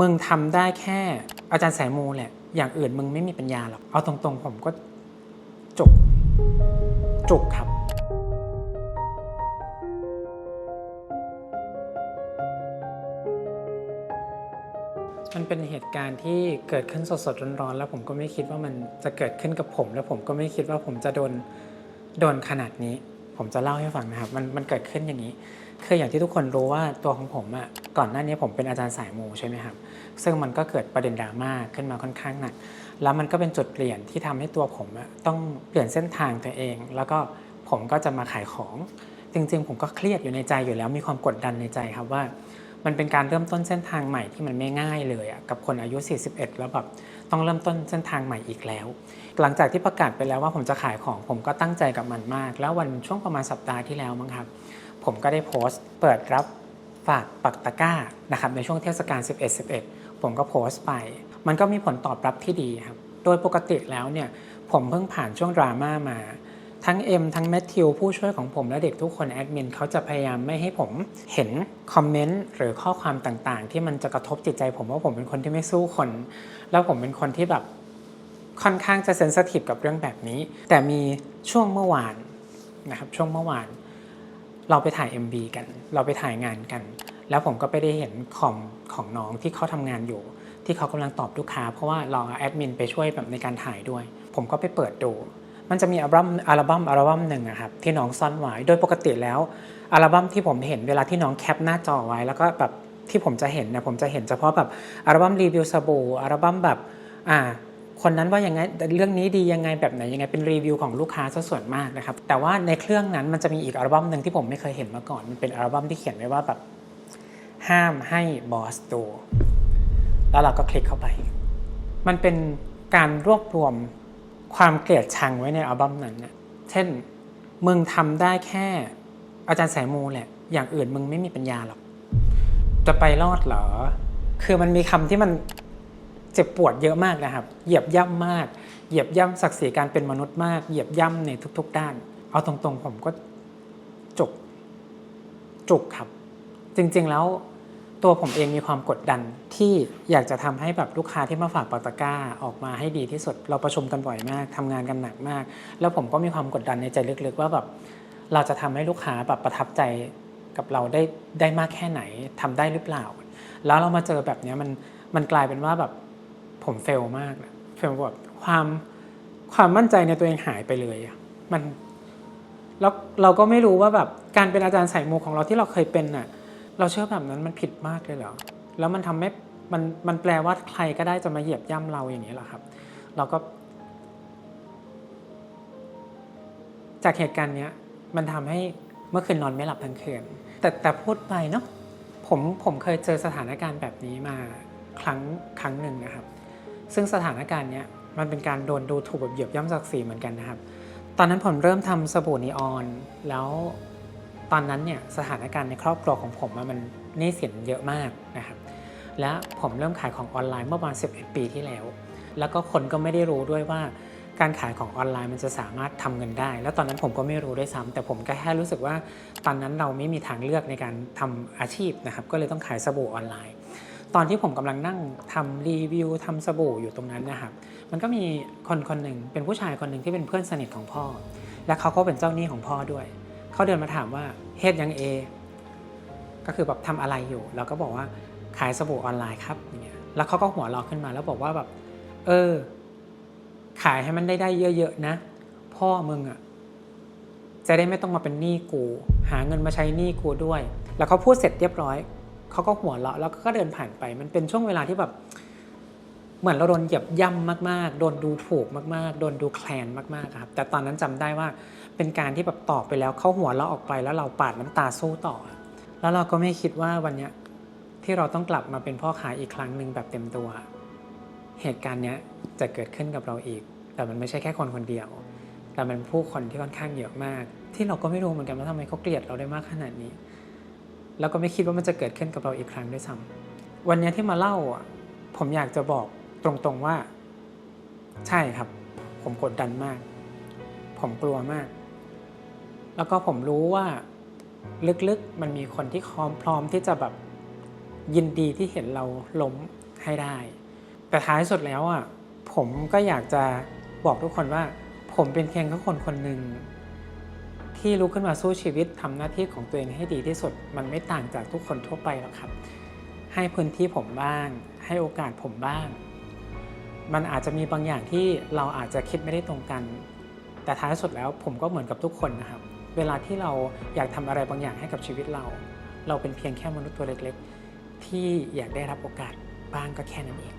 มึงทำได้แค่อาจารย์สายมูแหละ อย่างอื่นมึงไม่มีปัญญาหรอก เอาตรงๆ ผมก็จุกจุกครับมันเป็นเหตุการณ์ที่เกิดขึ้นสดๆร้อนๆแล้วผมก็ไม่คิดว่ามันจะเกิดขึ้นกับผม แล้วผมก็ไม่คิดว่าผมจะโดนโดนขนาดนี้ ผมจะเล่าให้ฟังนะครับ มันมันเกิดขึ้นอย่างนี้ คืออย่างที่ทุกคนรู้ว่าตัวของผมอะก่อนหน้านี้ผมเป็นอาจารย์สายมูใช่ไหมครับ ซึ่งมันก็เกิดประเด็นดราม่าขึ้นมาค่อนข้างหนัก แล้วมันก็เป็นจุดเปลี่ยนที่ทำให้ตัวผมอะต้องเปลี่ยนเส้นทางตัวเอง แล้วก็ผมก็จะมาขายของ จริงๆ ผมก็เครียดอยู่ในใจอยู่แล้ว มีความกดดันในใจครับว่า มันเป็นการเริ่มต้นเส้นทางใหม่ที่มันไม่ง่ายเลยอะกับคนอายุ 41 แล้วแบบต้องเริ่มต้นเส้นทางใหม่อีกแล้ว หลังจากที่ประกาศไปแล้วว่าผมจะขายของผมก็ตั้งใจกับมันมาก แล้ววันช่วงประมาณสัปดาห์ที่แล้วมั้งครับ ผมก็ได้โพสต์ เปิดรับฝากปักตะกร้านะครับในช่วงเทศกาล 11 11 ผมก็โพสต์ไป มันก็มีผลตอบรับที่ดีครับ โดยปกติแล้วเนี่ยผมเพิ่งผ่านช่วงดราม่ามา ทั้งเอ็มทั้งแมทธิวผู้ช่วยของผมและเด็กทุกคนแอดมินเขาจะพยายามไม่ให้ผมเห็นคอมเมนต์หรือข้อความต่างๆ ที่มันจะกระทบจิตใจผมว่าผมเป็นคนที่ไม่สู้คน แล้วผมเป็นคนที่แบบค่อนข้างจะเซนสทีฟกับเรื่องแบบนี้ แต่มีช่วงเมื่อวานนะครับช่วงเมื่อวาน เราไปถ่าย MV กัน เราไปถ่ายงานกัน แล้วผมก็ไปได้เห็นคอมของน้องที่เขาทำงานอยู่ ที่เขากำลังตอบลูกค้า เพราะว่าเราแอดมินไปช่วยแบบในการถ่ายด้วย ผมก็ไปเปิดดู มันจะมีอัลบั้มอัลบั้มอัลบั้มหนึ่งอะครับที่น้องซ่อนไว้โดยปกติแล้วอัลบั้มที่ผมเห็นเวลาที่น้องแคปหน้าจอไว้ แล้วก็แบบที่ผมจะเห็นนะผมจะเห็นเฉพาะแบบอัลบั้มรีวิวสบู่อัลบั้มแบบอ่า คนนั้นว่ายังไงเรื่องนี้ดียังไงแบบไหนยังไงเป็นรีวิวของลูกค้าซะส่วนมากนะครับ แต่ว่าในเครื่องนั้นมันจะมีอีกอัลบั้มหนึ่งที่ผมไม่เคยเห็นมาก่อน มันเป็นอัลบั้มที่เขียนไว้ว่าแบบห้ามให้บอสดู แล้วเราก็คลิกเข้าไป มันเป็นการรวบรวมความเกลียดชังไว้ในอัลบั้มนั้นนะเช่น มึงทำได้แค่อาจารย์สายมูแหละ อย่างอื่นมึงไม่มีปัญญาหรอก จะไปรอดเหรอ คือมันมีคำที่มัน เจ็บปวดเยอะมากนะครับ เหยียบย่ำมาก เหยียบย่ำศักดิ์ศรีการเป็นมนุษย์มาก เหยียบย่ำในทุก ๆ ด้าน เอาตรงๆ ผมก็จุกจุกครับ จริงๆแล้วตัวผมเองมีความกดดันที่อยากจะทำให้แบบลูกค้าที่มาฝากปาตะกร้าออกมาให้ดีที่สุด เราประชุมกันบ่อยมากทำงานกันหนักมาก แล้วผมก็มีความกดดันในใจลึกๆ ว่าแบบเราจะทำให้ลูกค้าแบบประทับใจกับเราได้ได้มากแค่ไหนทำได้หรือเปล่า แล้วเรามาเจอแบบนี้มันมันกลายเป็นว่าแบบ ผมเฟลมากเฟลแบบความความมั่นใจในตัวเองหายไปเลยอะมันแล้วเราก็ไม่รู้ว่าแบบการเป็นอาจารย์สายมูของเราที่เราเคยเป็นน่ะ เราเชื่อแบบนั้นมันผิดมากเลยเหรอแล้วมันทำให้มันมันแปลว่าใครก็ได้จะมาเหยียบย่ำเราอย่างนี้เหรอครับ เราก็ จากเหตุการณ์เนี้ย มันทำให้เมื่อคืนนอนไม่หลับทั้งคืนแต่แต่พูดไปเนาะผมผมเคยเจอสถานการณ์แบบนี้มาครั้งครั้งหนึ่งนะครับ ซึ่งสถานการณ์เนี้ยมันเป็นการโดนดูถูกแบบเหยียบย่ำศักดิ์ศรีเหมือนกันนะครับ ตอนนั้นผมเริ่มทำสบู่นีออน แล้วตอนนั้นเนี่ยสถานการณ์ในครอบครัวของผมมันนี้สินเยอะมากนะครับ และผมเริ่มขายของออนไลน์เมื่อประมาณ11 ปีที่แล้ว แล้วก็คนก็ไม่ได้รู้ด้วยว่าการขายของออนไลน์มันจะสามารถทำเงินได้ แล้วตอนนั้นผมก็ไม่รู้ด้วยซ้ำแต่ผมก็แค่รู้สึกว่าตอนนั้นเราไม่มีทางเลือกในการทำอาชีพนะครับ ก็เลยต้องขายสบู่ออนไลน์ ตอนที่ผมกำลังนั่งทำรีวิวทำสบู่อยู่ตรงนั้นนะครับ มันก็มีคนคนหนึ่งเป็นผู้ชายคนหนึ่งที่เป็นเพื่อนสนิทของพ่อ และเขาก็เป็นเจ้าหนี้ของพ่อด้วย เขาเดินมาถามว่าเฮ็ดยังเอ ก็คือแบบทำอะไรอยู่แล้วก็บอกว่าขายสบู่ออนไลน์ครับอย่างเงี้ย แล้วเขาก็หัวเราะขึ้นมาแล้วบอกว่าแบบ เออ ขายให้มันได้ได้เยอะๆนะ พ่อมึงอะจะได้ไม่ต้องมาเป็นหนี้กู หาเงินมาใช้หนี้กูด้วย แล้วเขาพูดเสร็จเรียบร้อย เขาก็หัวเราะแล้วก็เดินผ่านไป มันเป็นช่วงเวลาที่แบบ เหมือนเราโดนเหยียบย่ำมากๆ โดนดูถูกมากๆ โดนดูแคลนมากๆครับ แต่ตอนนั้นจำได้ว่าเป็นการที่แบบตอบไปแล้วเขาหัวเราะออกไป แล้วเราปาดน้ำตาสู้ต่อ แล้วเราก็ไม่คิดว่าวันเนี้ยที่เราต้องกลับมาเป็นพ่อขายอีกครั้งหนึ่งแบบเต็มตัว เหตุการณ์เนี้ยจะเกิดขึ้นกับเราอีก แต่มันไม่ใช่แค่คนคนเดียว แต่มันผู้คนที่ค่อนข้างเยอะมาก ที่เราก็ไม่รู้เหมือนกันว่าทำไมเขาเกลียดเราได้มากขนาดนี้ แล้วก็ไม่คิดว่ามันจะเกิดขึ้นกับเราอีกครั้งด้วยซ้ำวันนี้ที่มาเล่าอะผมอยากจะบอกตรงๆว่า ใช่ครับ ผมกดดันมาก ผมกลัวมาก แล้วก็ผมรู้ว่าลึกๆมันมีคนที่พร้อมพร้อมที่จะแบบยินดีที่เห็นเราล้มให้ได้ แต่ท้ายสุดแล้วอะผมก็อยากจะบอกทุกคนว่า ผมเป็นเพียงแค่คนคนหนึ่ง ที่ลุกขึ้นมาสู้ชีวิตทำหน้าที่ของตัวเองให้ดีที่สุด มันไม่ต่างจากทุกคนทั่วไปหรอกครับ ให้พื้นที่ผมบ้าง ให้โอกาสผมบ้าง มันอาจจะมีบางอย่างที่เราอาจจะคิดไม่ได้ตรงกัน แต่ท้ายสุดแล้วผมก็เหมือนกับทุกคนนะครับ เวลาที่เราอยากทำอะไรบางอย่างให้กับชีวิตเรา เราเป็นเพียงแค่มนุษย์ตัวเล็ก ๆ ที่อยากได้รับโอกาสบ้างก็แค่นั้นเอง